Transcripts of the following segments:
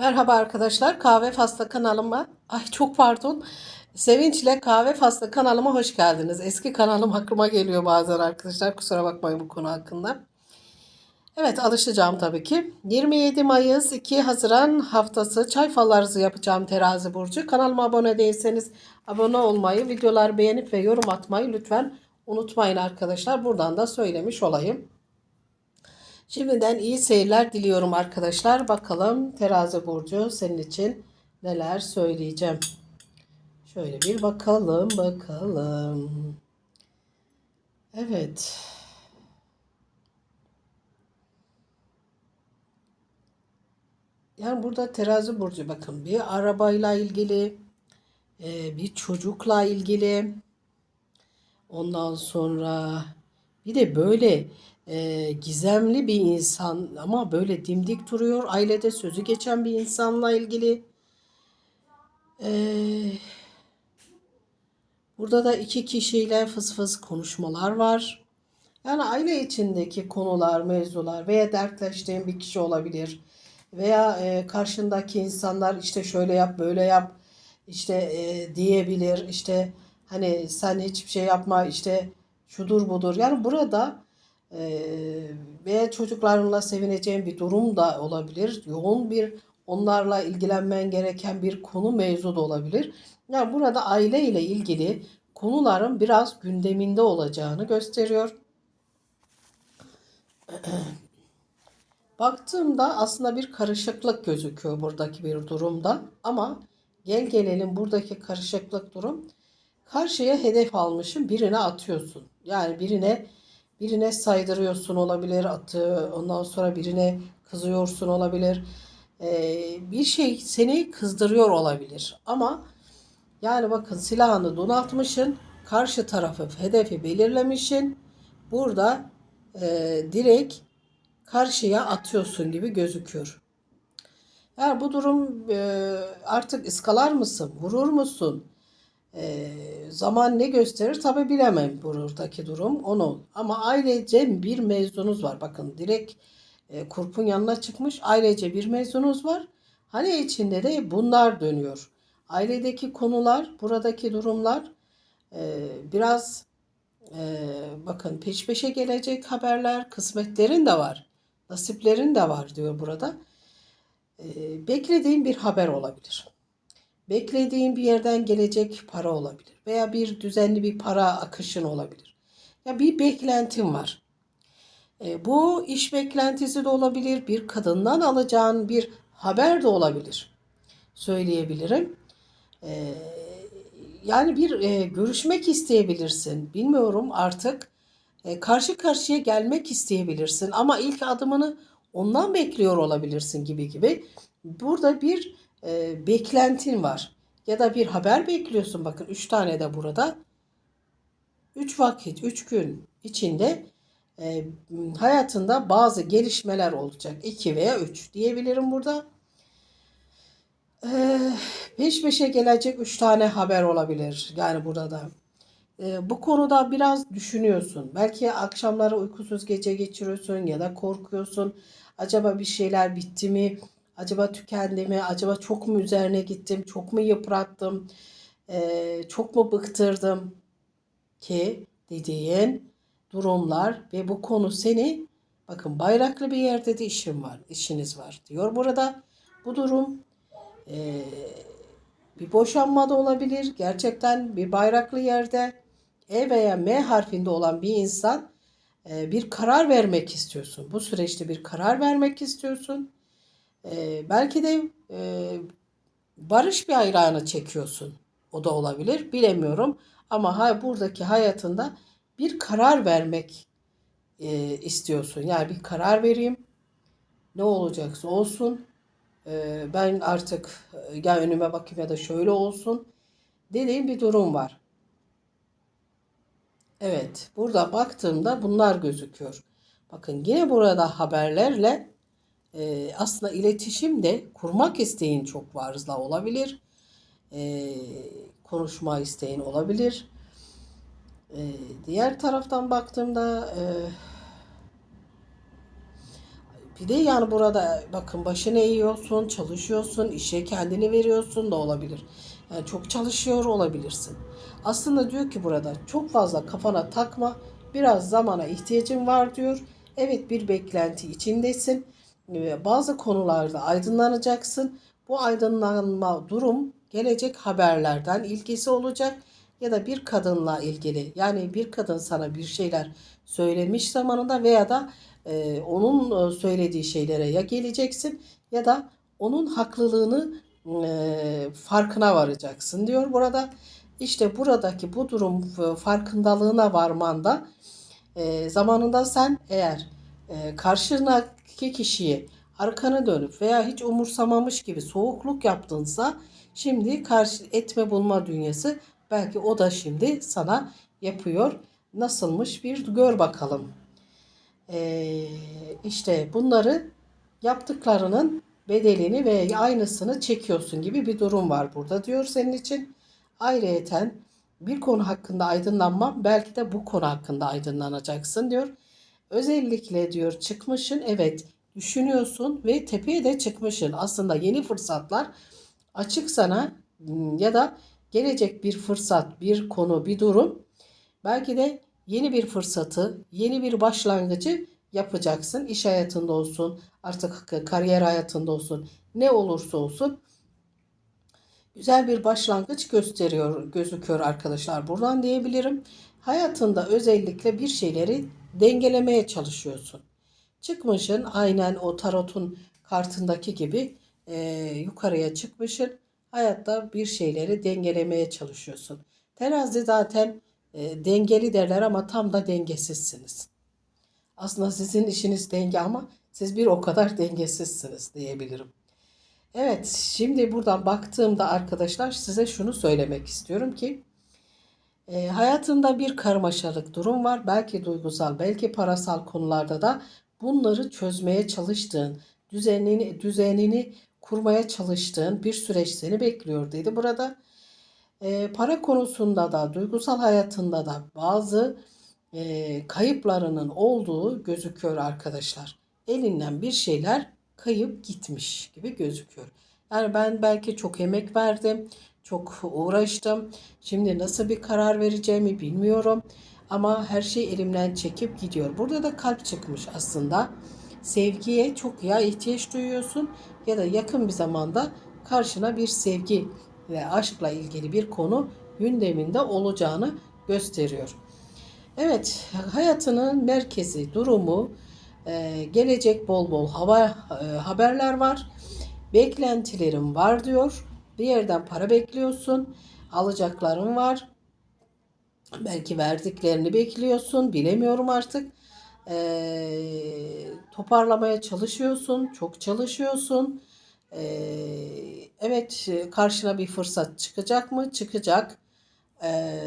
Merhaba arkadaşlar. Kahve Faslı kanalıma, ay çok pardon. Sevinçle Kahve Faslı kanalıma hoş geldiniz. Eski kanalım aklıma geliyor bazen arkadaşlar. Kusura bakmayın bu konu hakkında. Evet alışacağım tabii ki. 27 Mayıs 2 Haziran haftası çay fallarınızı yapacağım terazi burcu. Kanalıma abone değilseniz abone olmayı, videoları beğenip ve yorum atmayı lütfen unutmayın arkadaşlar. Buradan da söylemiş olayım. Şimdiden iyi seyirler diliyorum arkadaşlar. Bakalım terazi burcu senin için neler söyleyeceğim. Şöyle bir bakalım bakalım. Evet. Yani burada terazi burcu bakın bir arabayla ilgili, e, bir çocukla ilgili, ondan sonra bir de böyle e, gizemli bir insan ama böyle dimdik duruyor. Ailede sözü geçen bir insanla ilgili. E, burada da iki kişiyle fıs fıs konuşmalar var. Yani aile içindeki konular, mevzular veya dertleştiğin bir kişi olabilir. Veya e, karşındaki insanlar işte şöyle yap, böyle yap işte e, diyebilir. İşte hani sen hiçbir şey yapma işte şudur budur. Yani burada e, veya çocuklarınla sevineceğin bir durum da olabilir. Yoğun bir onlarla ilgilenmen gereken bir konu mevzu da olabilir. Yani burada aile ile ilgili konuların biraz gündeminde olacağını gösteriyor. Baktığımda aslında bir karışıklık gözüküyor buradaki bir durumda ama gel gelelim buradaki karışıklık durum karşıya hedef almışım birine atıyorsun. Yani birine birine saydırıyorsun olabilir atı ondan sonra birine kızıyorsun olabilir. Ee, bir şey seni kızdırıyor olabilir ama yani bakın silahını donatmışsın karşı tarafı hedefi belirlemişsin burada e, direkt karşıya atıyorsun gibi gözüküyor. Yani bu durum e, artık ıskalar mısın, vurur musun? E, zaman ne gösterir tabi bilemem buradaki durum onu. Ama ailece bir mezunuz var. Bakın direkt e, kurpun yanına çıkmış. Ailece bir mezunuz var. Hani içinde de bunlar dönüyor. Ailedeki konular, buradaki durumlar e, biraz e, bakın peş peşe gelecek haberler, kısmetlerin de var. Nasiplerin de var diyor burada. Ee, beklediğin bir haber olabilir. Beklediğin bir yerden gelecek para olabilir. Veya bir düzenli bir para akışın olabilir. Ya bir beklentin var. Ee, bu iş beklentisi de olabilir. Bir kadından alacağın bir haber de olabilir. Söyleyebilirim. Ee, yani bir e, görüşmek isteyebilirsin. Bilmiyorum artık e, karşı karşıya gelmek isteyebilirsin ama ilk adımını ondan bekliyor olabilirsin gibi gibi. Burada bir e, beklentin var ya da bir haber bekliyorsun. Bakın üç tane de burada. Üç vakit, üç gün içinde e, hayatında bazı gelişmeler olacak. iki veya üç diyebilirim burada. E, peş peşe gelecek üç tane haber olabilir. Yani burada da e, bu konuda biraz düşünüyorsun. Belki akşamları uykusuz gece geçiriyorsun ya da korkuyorsun. Acaba bir şeyler bitti mi? Acaba tükendi mi? Acaba çok mu üzerine gittim? Çok mu yıprattım? Çok mu bıktırdım? Ki dediğin durumlar ve bu konu seni bakın bayraklı bir yerde de işim var, işiniz var diyor burada. Bu durum bir boşanma da olabilir. Gerçekten bir bayraklı yerde e veya M harfinde olan bir insan bir karar vermek istiyorsun. Bu süreçte bir karar vermek istiyorsun. E, belki de e, barış bir ayrağını çekiyorsun. O da olabilir. Bilemiyorum. Ama ha, buradaki hayatında bir karar vermek e, istiyorsun. Yani bir karar vereyim. Ne olacaksa olsun. E, ben artık ya önüme bakayım ya da şöyle olsun dediğim bir durum var. Evet, burada baktığımda bunlar gözüküyor. Bakın yine burada haberlerle e, aslında iletişim de kurmak isteğin çok fazla olabilir. E, konuşma isteğin olabilir. E, diğer taraftan baktığımda e, Bir de yani burada bakın başını eğiyorsun, çalışıyorsun, işe kendini veriyorsun da olabilir. Yani çok çalışıyor olabilirsin. Aslında diyor ki burada çok fazla kafana takma. Biraz zamana ihtiyacın var diyor. Evet bir beklenti içindesin. Ee, Bazı konularda aydınlanacaksın. Bu aydınlanma durum gelecek haberlerden ilgisi olacak ya da bir kadınla ilgili. Yani bir kadın sana bir şeyler söylemiş zamanında veya da e, onun e, söylediği şeylere ya geleceksin ya da onun haklılığını e, farkına varacaksın diyor burada. İşte buradaki bu durum e, farkındalığına varmanda e, zamanında sen eğer e, karşındaki kişiyi arkana dönüp veya hiç umursamamış gibi soğukluk yaptınsa şimdi karşı etme bulma dünyası belki o da şimdi sana yapıyor. Nasılmış bir gör bakalım. Ee, işte bunları yaptıklarının bedelini ve aynısını çekiyorsun gibi bir durum var burada diyor senin için. Ayrıyeten bir konu hakkında aydınlanma belki de bu konu hakkında aydınlanacaksın diyor. Özellikle diyor çıkmışın evet düşünüyorsun ve tepeye de çıkmışın. Aslında yeni fırsatlar açık sana hmm, ya da gelecek bir fırsat, bir konu, bir durum belki de yeni bir fırsatı, yeni bir başlangıcı yapacaksın. İş hayatında olsun, artık kariyer hayatında olsun, ne olursa olsun güzel bir başlangıç gösteriyor, gözüküyor arkadaşlar. Buradan diyebilirim. Hayatında özellikle bir şeyleri dengelemeye çalışıyorsun. Çıkmışın aynen o tarotun kartındaki gibi e, yukarıya çıkmışın. Hayatta bir şeyleri dengelemeye çalışıyorsun. Terazi zaten e, dengeli derler ama tam da dengesizsiniz. Aslında sizin işiniz denge ama siz bir o kadar dengesizsiniz diyebilirim. Evet, şimdi buradan baktığımda arkadaşlar size şunu söylemek istiyorum ki e, hayatında bir karmaşalık durum var. Belki duygusal, belki parasal konularda da bunları çözmeye çalıştığın, düzenini düzenini kurmaya çalıştığın bir süreç seni bekliyor dedi burada. E, para konusunda da, duygusal hayatında da bazı e, kayıplarının olduğu gözüküyor arkadaşlar. Elinden bir şeyler kayıp gitmiş gibi gözüküyor. Yani ben belki çok emek verdim, çok uğraştım. Şimdi nasıl bir karar vereceğimi bilmiyorum. Ama her şey elimden çekip gidiyor. Burada da kalp çıkmış aslında. Sevgiye çok ya ihtiyaç duyuyorsun ya da yakın bir zamanda karşına bir sevgi ve aşkla ilgili bir konu gündeminde olacağını gösteriyor. Evet, hayatının merkezi, durumu, e, gelecek bol bol hava e, haberler var. Beklentilerim var diyor. Bir yerden para bekliyorsun. Alacakların var. Belki verdiklerini bekliyorsun. Bilemiyorum artık. E, toparlamaya çalışıyorsun. Çok çalışıyorsun. E, evet karşına bir fırsat çıkacak mı? Çıkacak. E,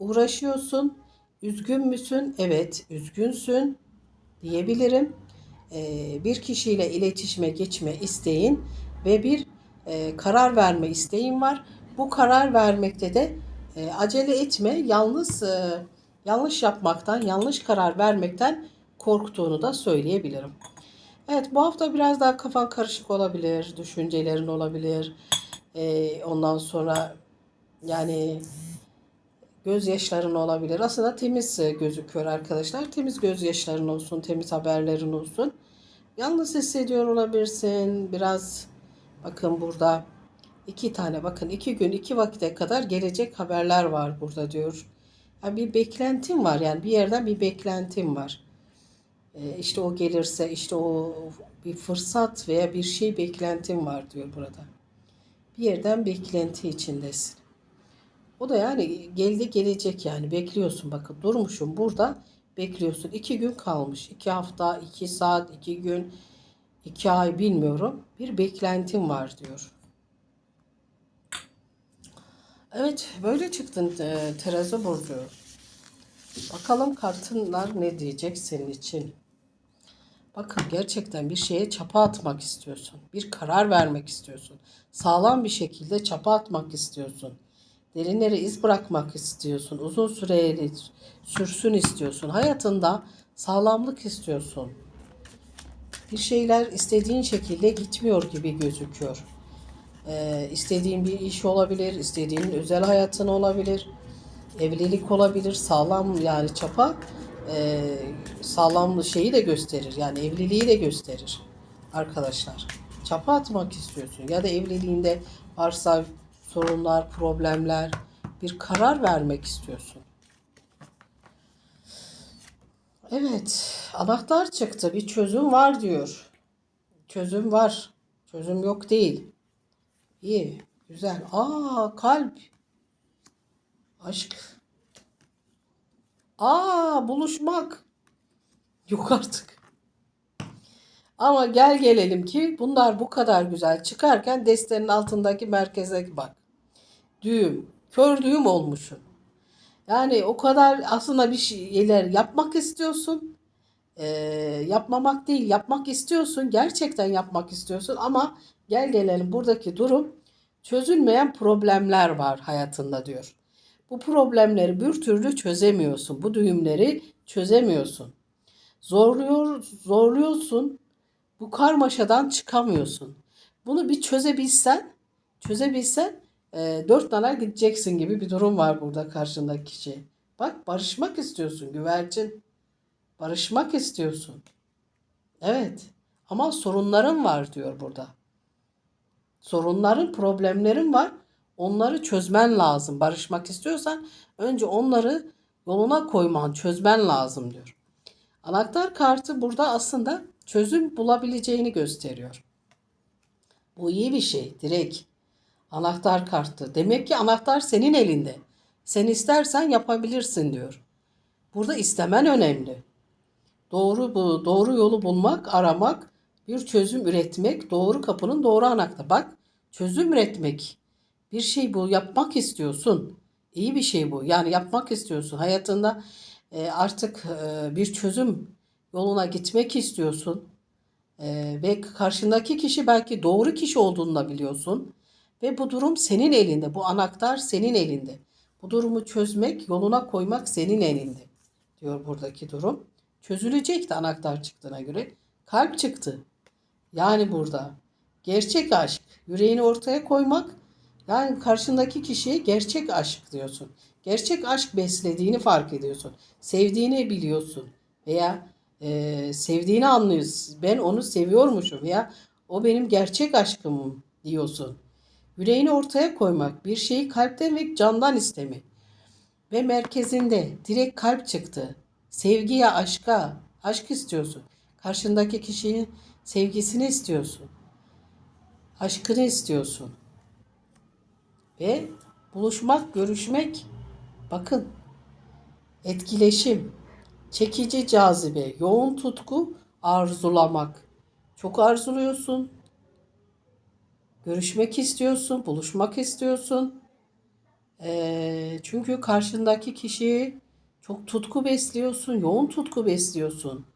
uğraşıyorsun. Üzgün müsün? Evet, üzgünsün diyebilirim. Ee, bir kişiyle iletişime geçme isteğin ve bir e, karar verme isteğin var. Bu karar vermekte de e, acele etme, yalnız e, yanlış yapmaktan, yanlış karar vermekten korktuğunu da söyleyebilirim. Evet bu hafta biraz daha kafan karışık olabilir, düşüncelerin olabilir. ondan sonra yani gözyaşların olabilir. Aslında temiz e, gözüküyor arkadaşlar. Temiz gözyaşların olsun, temiz haberlerin olsun. Yalnız hissediyor olabilirsin. Biraz bakın burada iki tane bakın iki gün iki vakite kadar gelecek haberler var burada diyor. Yani bir beklentim var yani bir yerden bir beklentim var. Ee, işte o gelirse işte o bir fırsat veya bir şey beklentim var diyor burada. Bir yerden beklenti içindesin. O da yani geldi gelecek yani bekliyorsun bakın durmuşum burada bekliyorsun. iki gün kalmış. iki hafta, iki saat, iki gün, iki ay bilmiyorum. Bir beklentim var diyor. Evet böyle çıktın e, terazi burcu. Bakalım kartınlar ne diyecek senin için. Bakın gerçekten bir şeye çapa atmak istiyorsun. Bir karar vermek istiyorsun. Sağlam bir şekilde çapa atmak istiyorsun. Derinlere iz bırakmak istiyorsun. Uzun süreli sürsün istiyorsun. Hayatında sağlamlık istiyorsun. Bir şeyler istediğin şekilde gitmiyor gibi gözüküyor. Ee, istediğin bir iş olabilir, istediğin özel hayatın olabilir, evlilik olabilir, sağlam yani çapa e, sağlam şeyi de gösterir. Yani evliliği de gösterir arkadaşlar. Çapa atmak istiyorsun ya da evliliğinde varsa sorunlar, problemler, bir karar vermek istiyorsun. Evet, anahtar çıktı. Bir çözüm var diyor. Çözüm var. Çözüm yok değil. İyi, güzel. Aa, kalp. Aşk. Aa, buluşmak. Yok artık. Ama gel gelelim ki bunlar bu kadar güzel çıkarken destenin altındaki merkeze bak. Düğüm. Kör düğüm olmuşsun. Yani o kadar aslında bir şeyler yapmak istiyorsun. Ee, yapmamak değil, yapmak istiyorsun. Gerçekten yapmak istiyorsun ama gel gelelim buradaki durum çözülmeyen problemler var hayatında diyor. Bu problemleri bir türlü çözemiyorsun. Bu düğümleri çözemiyorsun. Zorluyor, zorluyorsun. Bu karmaşadan çıkamıyorsun. Bunu bir çözebilsen, çözebilsen e, dört nala gideceksin gibi bir durum var burada karşındaki kişi. Bak barışmak istiyorsun güvercin. Barışmak istiyorsun. Evet ama sorunların var diyor burada. Sorunların, problemlerin var. Onları çözmen lazım. Barışmak istiyorsan önce onları yoluna koyman, çözmen lazım diyor. Anahtar kartı burada aslında çözüm bulabileceğini gösteriyor. Bu iyi bir şey. Direkt anahtar kartı. Demek ki anahtar senin elinde. Sen istersen yapabilirsin diyor. Burada istemen önemli. Doğru bu doğru yolu bulmak, aramak, bir çözüm üretmek, doğru kapının doğru anahtarı. Bak, çözüm üretmek. Bir şey bu yapmak istiyorsun. İyi bir şey bu. Yani yapmak istiyorsun. Hayatında e, artık e, bir çözüm yoluna gitmek istiyorsun. E, ve karşındaki kişi belki doğru kişi olduğunu da biliyorsun. Ve bu durum senin elinde. Bu anahtar senin elinde. Bu durumu çözmek, yoluna koymak senin elinde. Diyor buradaki durum. Çözülecek de anahtar çıktığına göre. Kalp çıktı. Yani burada gerçek aşk, yüreğini ortaya koymak, yani karşındaki kişiye gerçek aşk diyorsun. Gerçek aşk beslediğini fark ediyorsun. Sevdiğini biliyorsun veya e, sevdiğini anlıyorsun. Ben onu seviyormuşum veya o benim gerçek aşkımım diyorsun. Yüreğini ortaya koymak, bir şeyi kalpten ve candan istemek. Ve merkezinde direkt kalp çıktı. Sevgiye, aşka, aşk istiyorsun. Karşındaki kişinin sevgisini istiyorsun. Aşkını istiyorsun. Ve buluşmak, görüşmek, bakın etkileşim, çekici cazibe, yoğun tutku, arzulamak. Çok arzuluyorsun. Görüşmek istiyorsun, buluşmak istiyorsun. Ee, çünkü karşındaki kişiyi çok tutku besliyorsun, yoğun tutku besliyorsun.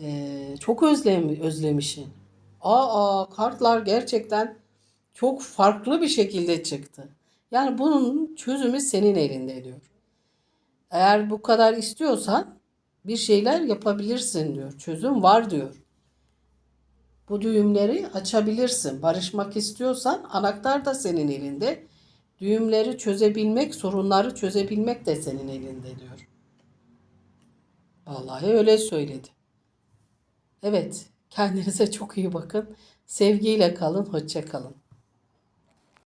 Ee, çok özlem özlemişsin. Aa, kartlar gerçekten çok farklı bir şekilde çıktı. Yani bunun çözümü senin elinde diyor. Eğer bu kadar istiyorsan bir şeyler yapabilirsin diyor. Çözüm var diyor. Bu düğümleri açabilirsin. Barışmak istiyorsan anahtar da senin elinde. Düğümleri çözebilmek, sorunları çözebilmek de senin elinde diyor. Vallahi öyle söyledi. Evet, kendinize çok iyi bakın. Sevgiyle kalın, hoşça kalın.